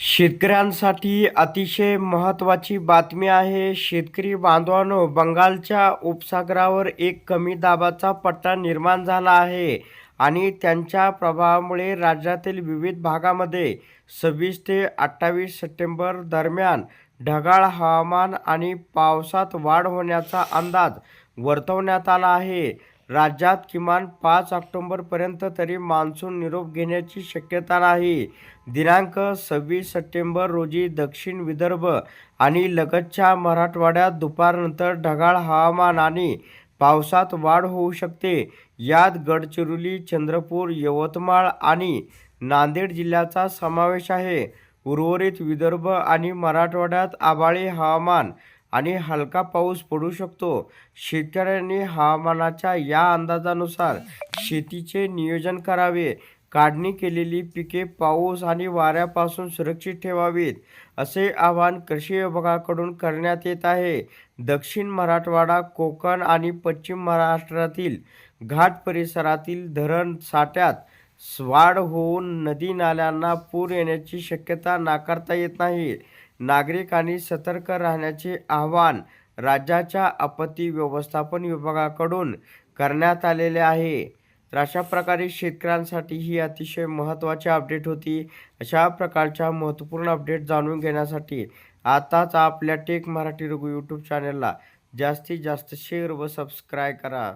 शेतकऱ्यांसाठी अतिशय महत्त्वाची बातमी आहे शेतकरी बांधवांनो बंगालच्या उपसागरावर एक कमी दाबाचा पट्टा निर्माण झाला आहे आणि त्यांच्या प्रभावामुळे राज्यातील विविध भागामध्ये सव्वीस ते अठ्ठावीस सप्टेंबर दरम्यान ढगाळ हवामान आणि पावसात वाढ होण्याचा अंदाज वर्तवण्यात आला आहे. राज्यात किमान पाच ऑक्टोंबरपर्यंत तरी मान्सून निरोप घेण्याची शक्यता नाही. दिनांक सव्वीस सप्टेंबर रोजी दक्षिण विदर्भ आणि लगतच्या मराठवाड्यात दुपारनंतर ढगाळ हवामान आणि पावसात वाढ होऊ शकते. यात गडचिरोली चंद्रपूर यवतमाळ आणि नांदेड जिल्ह्याचा समावेश आहे. उर्वरित विदर्भ आणि मराठवाड्यात आबाळी हवामान आणि हलका पाऊस पडू शकतो. शेतकऱ्यांनी हवामानाच्या या अंदाजानुसार शेतीचे नियोजन करावे. काढणी केलेली पिके पाऊस आणि वाऱ्यापासून सुरक्षित ठेवावीत असे आवाहन कृषी विभागाकडून करण्यात येत आहे. दक्षिण मराठवाडा कोकण आणि पश्चिम महाराष्ट्रातील घाट परिसरातील धरण साठ्यात वाढ होऊन नदी नाल्यांना पूर येण्याची शक्यता नाकारता येत नाही. नागरिकांनी सतर्क राहण्याचे आवाहन राज्याच्या आपत्ती व्यवस्थापन विभागाकडून करण्यात आलेले आहे. तर अशा प्रकारे शेतकऱ्यांसाठी ही अतिशय महत्त्वाची अपडेट होती. अशा प्रकारच्या महत्त्वपूर्ण अपडेट जाणून घेण्यासाठी आताच आपल्या टेक मराठी रघु यूट्यूब चॅनलला जास्तीत जास्त शेअर व सबस्क्राईब करा.